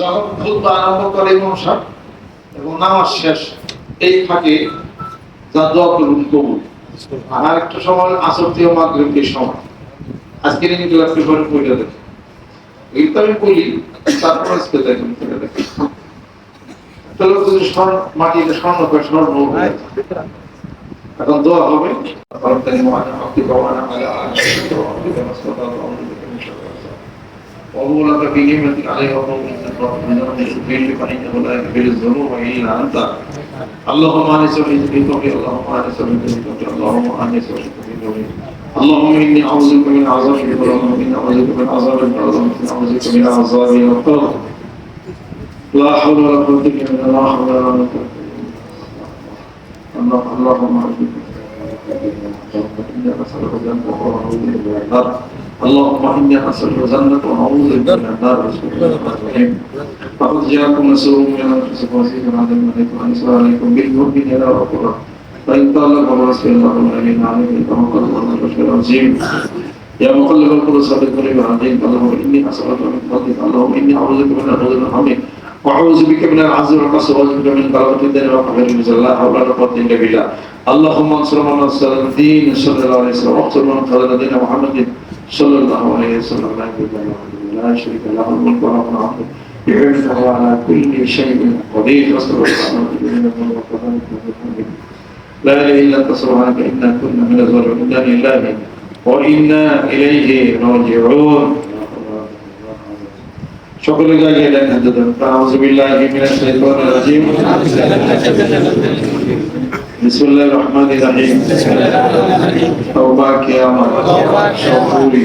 যখন খুদ্া আরম্ভ করে ইমাম সাহেব এবং নামাজ শেষ এই ফাঁকে যা দোয়া করুন কবুল আর একটা সময় আসক্তি ও সময় আজকের এই ক্লাস পেপারে পড়ে দেখি এইটা আমি বলি তারপর আজকে দেখুন পড়ে তাহলে যদি স্বর্ণ মাটিতে স্বর্ণ করে স্বর্ণ এখন দোয়া হবে وأغلق فيه من عليه وقوم اللهم اني انس في ذكرك اللهم اني انس في ذكرك اللهم اني انس في ذكرك اللهم اني اعوذ بك من عذاب القبر اللهم اني اعوذ بك من عذاب القبر اللهم اني اعوذ بك من عذاب القبر لا حول ولا قوه الا بالله لا حول ولا قوه الا بالله اللهم اني اعوذ بك من عذاب القبر اللهم إنا نسألك جنة ونعوذ بك من النار فقد جاءكم رسول من أنفسكم عزيز عليكم عليكم أنصر عليكم بالمؤمنين والقرى فإن طالب الرسول الله العليم عليكم توكل الله الرسول العظيم يا مقلب القلوب ثبت قلبي عليك اللهم إني أسألك من فضلك اللهم إني أعوذ بك من الغضب الحميد وأعوذ بك من العز والقصر وأعوذ بك من غلبة الدين وقهر الله حول ولا قوة إلا بالله اللهم انصر من نصر الدين صلى الله عليه وسلم واقتل من قتل دين محمد صلى الله عليه وسلم لا شريك له الملك وله الحمد يعرفه على كل شيء قدير وصلى الله عليه وسلم لا اله الا انت سبحانك انا كنا من الظالمين لله وانا اليه راجعون সকলে গাইয়ে দেখেন اعوذ بالله من الشيطان রাজিম বিসমুল্লাহ রহমান রাহিম তওবা কিয়ামত সবুরি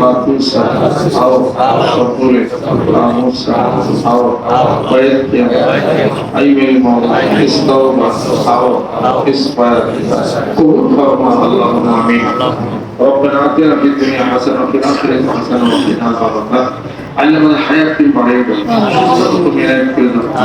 ফাতুসা আও توباك يا আও ওয়াইয়া আইমিল মাউত ইসতাওবা আও ইসফার কবুল ফরমা আল্লাহুম্মা আমিন ربنا اعطينا في الدنيا حسنة وفي الآخرة حسنة وقنا عذاب النار علمنا الحياة في المريض وارزقنا من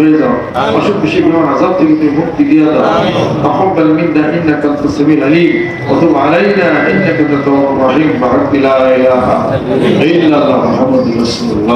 رضا وشد شبر وعزبت بمبت جيدا وحبا منا إنك أنت السميع العليم وتب علينا إنك أنت التواب الرحيم بحق لا إله إلا الله محمد رسول الله